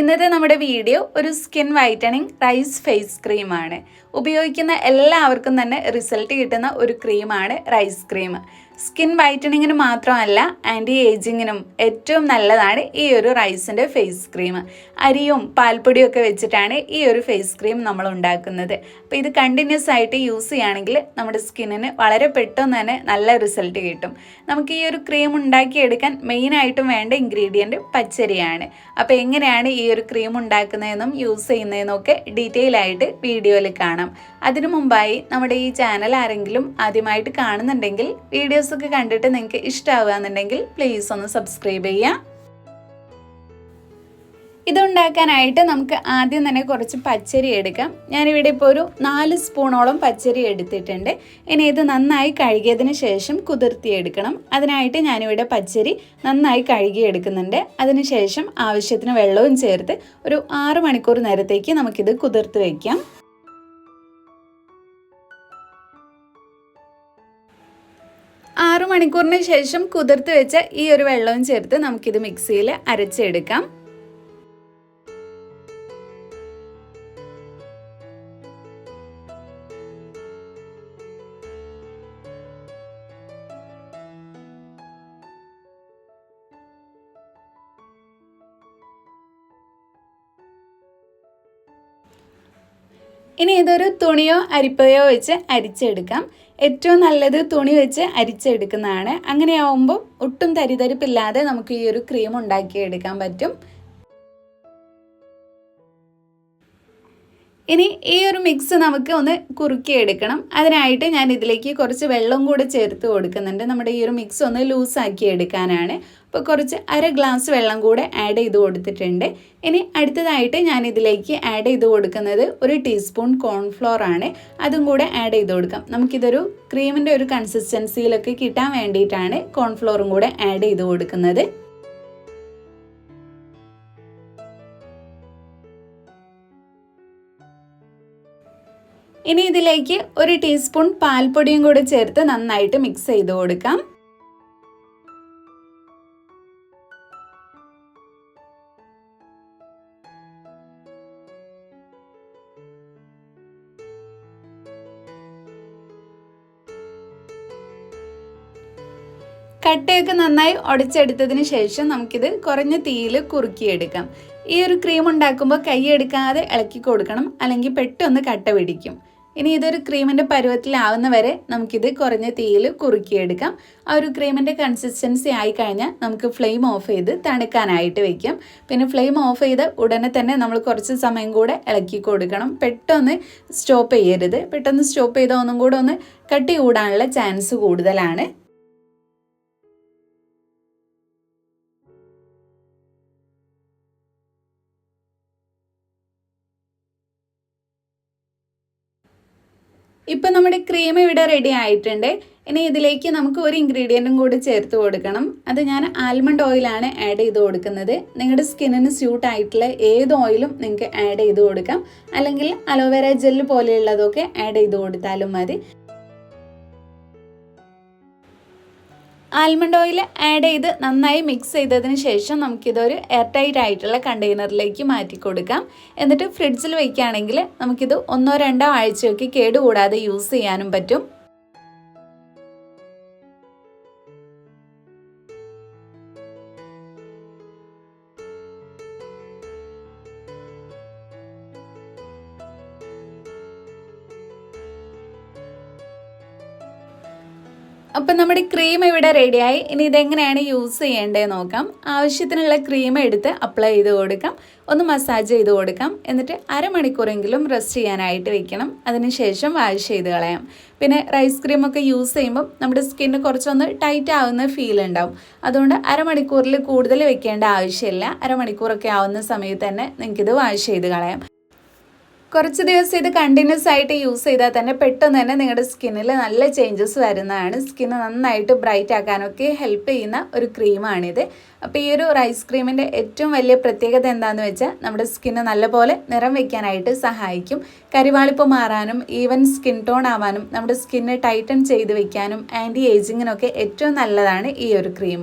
ഇന്നത്തെ നമ്മുടെ വീഡിയോ ഒരു സ്കിൻ വൈറ്റനിങ് റൈസ് ഫേസ് ക്രീമാണ് ഉപയോഗിക്കുന്ന എല്ലാവർക്കും തന്നെ റിസൾട്ട് കിട്ടുന്ന ഒരു ക്രീമാണ് റൈസ് ക്രീം. സ്കിൻ വൈറ്റനിങ്ങിന് മാത്രമല്ല ആന്റി ഏജിങ്ങിനും ഏറ്റവും നല്ലതാണ് ഈ ഒരു റൈസിന്റെ ഫേസ് ക്രീം. അരിയും പാൽപ്പൊടിയും ഒക്കെ വെച്ചിട്ടാണ് ഈ ഒരു ഫേസ് ക്രീം നമ്മൾ ഉണ്ടാക്കുന്നത്. അപ്പോൾ ഇത് കണ്ടിന്യൂസ് ആയിട്ട് യൂസ് ചെയ്യുകയാണെങ്കിൽ നമ്മുടെ സ്കിന്നിന് വളരെ പെട്ടെന്ന് തന്നെ നല്ല റിസൾട്ട് കിട്ടും. നമുക്ക് ഈ ഒരു ക്രീം ഉണ്ടാക്കിയെടുക്കാൻ മെയിനായിട്ടും വേണ്ട ഇൻഗ്രീഡിയന്റ് പച്ചരിയാണ്. അപ്പോൾ എങ്ങനെയാണ് ഈ ഒരു ക്രീം ഉണ്ടാക്കുന്നതെന്നും യൂസ് ചെയ്യുന്നതെന്നും ഒക്കെ ഡീറ്റെയിൽ ആയിട്ട് വീഡിയോയിൽ കാണാം. അതിനു മുമ്പായി നമ്മുടെ ഈ ചാനൽ ആരെങ്കിലും ആദ്യമായിട്ട് കാണുന്നുണ്ടെങ്കിൽ വീഡിയോസൊക്കെ കണ്ടിട്ട് നിങ്ങൾക്ക് ഇഷ്ടമാവുകയെന്നുണ്ടെങ്കിൽ പ്ലീസ് ഒന്ന് സബ്സ്ക്രൈബ് ചെയ്യുക. ഇതുണ്ടാക്കാനായിട്ട് നമുക്ക് ആദ്യം തന്നെ കുറച്ച് പച്ചരി എടുക്കാം. ഞാനിവിടെ ഇപ്പോൾ ഒരു നാല് സ്പൂണോളം പച്ചരി എടുത്തിട്ടുണ്ട്. ഇനി ഇത് നന്നായി കഴുകിയതിന് ശേഷം കുതിർത്തിയെടുക്കണം അതിനായിട്ട് ഞാനിവിടെ പച്ചരി നന്നായി കഴുകിയെടുക്കുന്നുണ്ട് അതിനുശേഷം ആവശ്യത്തിന് വെള്ളവും ചേർത്ത് ഒരു ആറ് മണിക്കൂർ നേരത്തേക്ക് നമുക്കിത് കുതിർത്ത് വയ്ക്കാം ആറു മണിക്കൂറിന് ശേഷം കുതിർത്ത് വെച്ച ഈ ഒരു വെള്ളവും ചേർത്ത് നമുക്കിത് മിക്സിയിൽ അരച്ചെടുക്കാം. ഇനി ഇതൊരു തുണിയോ അരിപ്പയോ വെച്ച് അരിച്ചെടുക്കാം. ഏറ്റവും നല്ലത് തുണി വെച്ച് അരിച്ചെടുക്കുന്നതാണ്. അങ്ങനെയാവുമ്പോൾ ഒട്ടും തരിതരിപ്പില്ലാതെ നമുക്ക് ഈ ഒരു ക്രീം ഉണ്ടാക്കിയെടുക്കാൻ പറ്റും. ഇനി ഈ ഒരു മിക്സ് നമുക്ക് ഒന്ന് കുറുക്കി എടുക്കണം. അതിനായിട്ട് ഞാൻ ഇതിലേക്ക് കുറച്ച് വെള്ളം കൂടെ ചേർത്ത് കൊടുക്കുന്നുണ്ട്. നമ്മുടെ ഈ ഒരു മിക്സ് ഒന്ന് ലൂസാക്കി എടുക്കാനാണ്. അപ്പോൾ കുറച്ച് അര ഗ്ലാസ് വെള്ളം കൂടെ ആഡ് ചെയ്ത് കൊടുത്തിട്ടുണ്ട്. ഇനി അടുത്തതായിട്ട് ഞാൻ ഇതിലേക്ക് ആഡ് ചെയ്ത് കൊടുക്കുന്നത് ഒരു ടീസ്പൂൺ കോൺഫ്ലോർ ആണ്. അതും കൂടെ ആഡ് ചെയ്ത് കൊടുക്കാം. നമുക്കിതൊരു ക്രീമിന്റെ ഒരു കൺസിസ്റ്റൻസിയിലൊക്കെ കിട്ടാൻ വേണ്ടിയിട്ടാണ് കോൺഫ്ലോറും കൂടെ ആഡ് ചെയ്ത് കൊടുക്കുന്നത്. ഇനി ഇതിലേക്ക് ഒരു ടീസ്പൂൺ പാൽപ്പൊടിയും കൂടി ചേർത്ത് നന്നായിട്ട് മിക്സ് ചെയ്ത് കൊടുക്കാം. കട്ടയൊക്കെ നന്നായി ഉടച്ചെടുത്തതിന് ശേഷം നമുക്കിത് കുറഞ്ഞ തീയിൽ കുറുക്കിയെടുക്കാം. ഈ ഒരു ക്രീം ഉണ്ടാക്കുമ്പോൾ കൈ എടുക്കാതെ ഇളക്കി കൊടുക്കണം. അല്ലെങ്കിൽ പെട്ടെന്ന് കട്ട പിടിക്കും. ഇനി ഇതൊരു ക്രീമിന്റെ പരുവത്തിലാവുന്ന വരെ നമുക്കിത് കുറഞ്ഞ തീയിൽ കുറുക്കിയെടുക്കാം. ആ ഒരു ക്രീമിന്റെ കൺസിസ്റ്റൻസി ആയി കഴിഞ്ഞാൽ നമുക്ക് ഫ്ലെയിം ഓഫ് ചെയ്ത് തണുക്കാനായിട്ട് വെക്കാം. പിന്നെ ഫ്ലെയിം ഓഫ് ചെയ്ത് ഉടനെ തന്നെ നമ്മൾ കുറച്ച് സമയം കൂടെ ഇളക്കി കൊടുക്കണം. പെട്ടെന്ന് സ്റ്റോപ്പ് ചെയ്യരുത്. പെട്ടെന്ന് സ്റ്റോപ്പ് ചെയ്താൽ ഒന്നും കൂടെ ഒന്ന് കട്ടി കൂടാനുള്ള ചാൻസ് കൂടുതലാണ്. ഇപ്പം നമ്മുടെ ക്രീം ഇവിടെ റെഡി ആയിട്ടുണ്ട്. ഇനി ഇതിലേക്ക് നമുക്ക് ഒരു ഇൻഗ്രീഡിയന്റും കൂടി ചേർത്ത് കൊടുക്കണം. അത് ഞാൻ ആൽമണ്ട് ഓയിലാണ് ആഡ് ചെയ്ത് കൊടുക്കുന്നത്. നിങ്ങളുടെ സ്കിന്നിന് സ്യൂട്ട് ആയിട്ടുള്ള ഏത് ഓയിലും നിങ്ങൾക്ക് ആഡ് ചെയ്ത് കൊടുക്കാം. അല്ലെങ്കിൽ അലോവേര ജെല്ല് പോലെയുള്ളതൊക്കെ ആഡ് ചെയ്ത് കൊടുത്താലും മതി. ആൽമണ്ട് ഓയിൽ ആഡ് ചെയ്ത് നന്നായി മിക്സ് ചെയ്തതിന് ശേഷം നമുക്കിതൊരു എയർ ടൈറ്റ് ആയിട്ടുള്ള കണ്ടെയ്നറിലേക്ക് മാറ്റി കൊടുക്കാം. എന്നിട്ട് ഫ്രിഡ്ജിൽ വയ്ക്കുകയാണെങ്കിൽ നമുക്കിത് ഒന്നോ രണ്ടോ ആഴ്ചയൊക്കെ കേടുകൂടാതെ യൂസ് ചെയ്യാനും പറ്റും. അപ്പം നമ്മുടെ ക്രീം ഇവിടെ റെഡിയായി ഇനി ഇതെങ്ങനെയാണ് യൂസ് ചെയ്യേണ്ടത് നോക്കാം. ആവശ്യത്തിനുള്ള ക്രീം എടുത്ത് അപ്ലൈ ചെയ്ത് കൊടുക്കാം. ഒന്ന് മസാജ് ചെയ്ത് കൊടുക്കാം. എന്നിട്ട് അരമണിക്കൂറെങ്കിലും റെസ്റ്റ് ചെയ്യാനായിട്ട് വെക്കണം. അതിനുശേഷം വാഷ് ചെയ്ത് കളയാം. പിന്നെ റൈസ് ക്രീമൊക്കെ യൂസ് ചെയ്യുമ്പം നമ്മുടെ സ്കിന്ന് കുറച്ചൊന്ന് ടൈറ്റ് ആവുന്ന ഫീൽ ഉണ്ടാവും. അതുകൊണ്ട് അരമണിക്കൂറിൽ കൂടുതൽ വെക്കേണ്ട ആവശ്യമില്ല. അരമണിക്കൂറൊക്കെ ആവുന്ന സമയത്ത് തന്നെ നിങ്ങൾക്കിത് വാഷ് ചെയ്ത് കളയാം. കുറച്ച് ദിവസം ഇത് കണ്ടിന്യൂസ് ആയിട്ട് യൂസ് ചെയ്താൽ തന്നെ പെട്ടെന്ന് തന്നെ നിങ്ങളുടെ സ്കിന്നിൽ നല്ല ചേഞ്ചസ് വരുന്നതാണ്. സ്കിന്ന് നന്നായിട്ട് ബ്രൈറ്റ് ആക്കാനൊക്കെ ഹെൽപ്പ് ചെയ്യുന്ന ഒരു ക്രീമാണിത് അപ്പോൾ ഈ ഒരു റൈസ് ക്രീമിന്റെ ഏറ്റവും വലിയ പ്രത്യേകത എന്താണെന്ന് വെച്ചാൽ നമ്മുടെ സ്കിന്ന് നല്ലപോലെ നിറം വയ്ക്കാനായിട്ട് സഹായിക്കും. കരിവാളിപ്പ് മാറാനും ഈവൻ സ്കിൻ ടോൺ ആവാനും നമ്മുടെ സ്കിന്ന് ടൈറ്റൺ ചെയ്ത് വെക്കാനും ആന്റി ഏജിങ്ങിനൊക്കെ ഏറ്റവും നല്ലതാണ് ഈ ഒരു ക്രീം